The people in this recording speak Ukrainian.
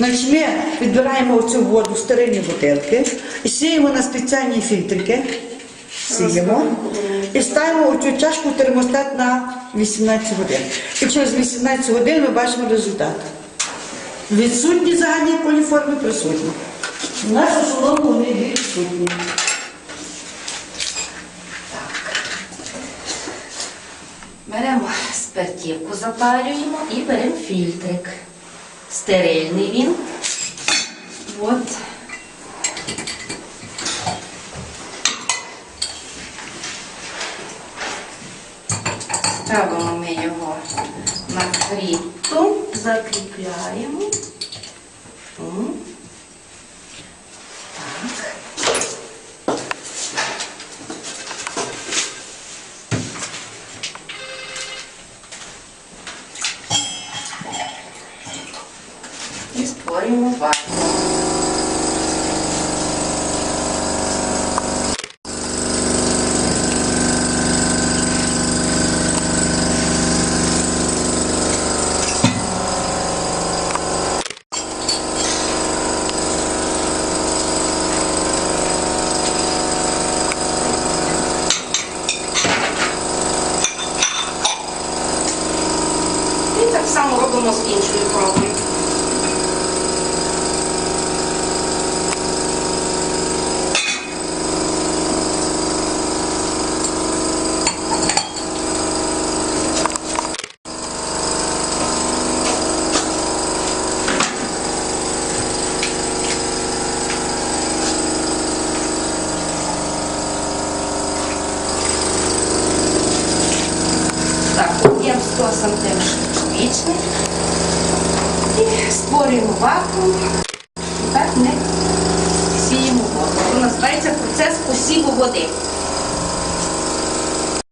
Значить, ми відбираємо оцю воду в стерильні бутилки сіємо на спеціальні фільтрики. Сіємо і ставимо цю чашку термостат на 18 годин. І через 18 годин ми бачимо результат. Відсутні загальні поліформи присутні. У нас основному вони відсутні. Беремо спиртівку, запарюємо і беремо фільтрик. Стерильний він. От. Ставимо ми його на кріпту, закріпляємо. І створюємо вакуум. Так само робимо з іншою пробою. Так, 100 см вічний. І створюємо вакуум. Так ми сіємо воду. Це називається процес посіву води.